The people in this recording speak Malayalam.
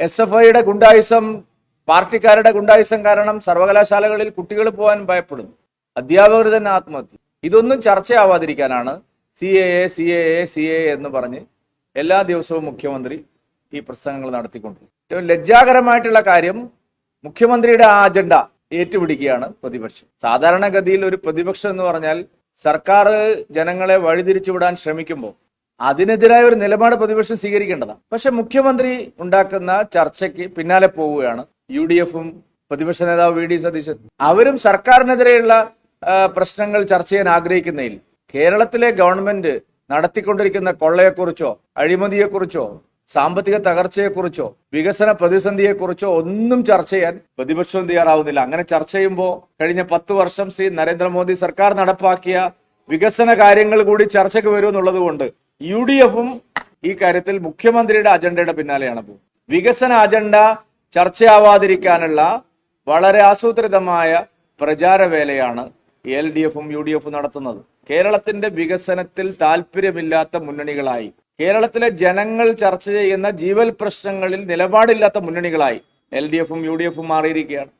എസ് എഫ് ഐയുടെ ഗുണ്ടായുസം പാർട്ടിക്കാരുടെ ഗുണ്ടായുസം കാരണം സർവകലാശാലകളിൽ കുട്ടികൾ പോകാൻ ഭയപ്പെടുന്നു. അധ്യാപകർ തന്നെ ആത്മഹത്യ. ഇതൊന്നും ചർച്ചയാവാതിരിക്കാനാണ് C A A C A A C A എന്ന് പറഞ്ഞ് എല്ലാ ദിവസവും മുഖ്യമന്ത്രി ഈ പ്രസംഗങ്ങൾ നടത്തിക്കൊണ്ടു ഏറ്റവും ലജ്ജാകരമായിട്ടുള്ള കാര്യം മുഖ്യമന്ത്രിയുടെ ആ അജണ്ട ഏറ്റുപിടിക്കുകയാണ് പ്രതിപക്ഷം. സാധാരണഗതിയിൽ ഒരു പ്രതിപക്ഷം എന്ന് പറഞ്ഞാൽ സർക്കാർ ജനങ്ങളെ വഴിതിരിച്ചുവിടാൻ ശ്രമിക്കുമ്പോൾ അതിനെതിരായ ഒരു നിലപാട് പ്രതിപക്ഷം സ്വീകരിക്കേണ്ടതാണ്. പക്ഷെ മുഖ്യമന്ത്രി ഉണ്ടാക്കുന്ന ചർച്ചയ്ക്ക് പിന്നാലെ പോവുകയാണ് യു ഡി എഫും പ്രതിപക്ഷ നേതാവ് വി ഡി സതീശൻ. അവരും സർക്കാരിനെതിരെയുള്ള പ്രശ്നങ്ങൾ ചർച്ച ചെയ്യാൻ ആഗ്രഹിക്കുന്നതിൽ കേരളത്തിലെ ഗവൺമെന്റ് നടത്തിക്കൊണ്ടിരിക്കുന്ന കൊള്ളയെക്കുറിച്ചോ അഴിമതിയെക്കുറിച്ചോ സാമ്പത്തിക തകർച്ചയെക്കുറിച്ചോ വികസന പ്രതിസന്ധിയെക്കുറിച്ചോ ഒന്നും ചർച്ച ചെയ്യാൻ പ്രതിപക്ഷവും തയ്യാറാവുന്നില്ല. അങ്ങനെ ചർച്ച ചെയ്യുമ്പോൾ കഴിഞ്ഞ പത്ത് വർഷം ശ്രീ നരേന്ദ്രമോദി സർക്കാർ നടപ്പാക്കിയ വികസന കാര്യങ്ങൾ കൂടി ചർച്ചയ്ക്ക് വരുമെന്നുള്ളത് കൊണ്ട് യു ഡി എഫും ഈ കാര്യത്തിൽ മുഖ്യമന്ത്രിയുടെ അജണ്ടയുടെ പിന്നാലെയാണ് പോകുന്നത്. വികസന അജണ്ട ചർച്ചയാവാതിരിക്കാനുള്ള വളരെ ആസൂത്രിതമായ പ്രചാരവേലയാണ് എൽ ഡി എഫും യു ഡി എഫും നടത്തുന്നത്. കേരളത്തിന്റെ വികസനത്തിൽ താല്പര്യമില്ലാത്ത മുന്നണികളായി കേരളത്തിലെ ജനങ്ങൾ ചർച്ച ചെയ്യുന്ന ജീവൽ പ്രശ്നങ്ങളിൽ നിലപാടില്ലാത്ത മുന്നണികളായി എൽ ഡി എഫും യു ഡി എഫും മാറിയിരിക്കുകയാണ്.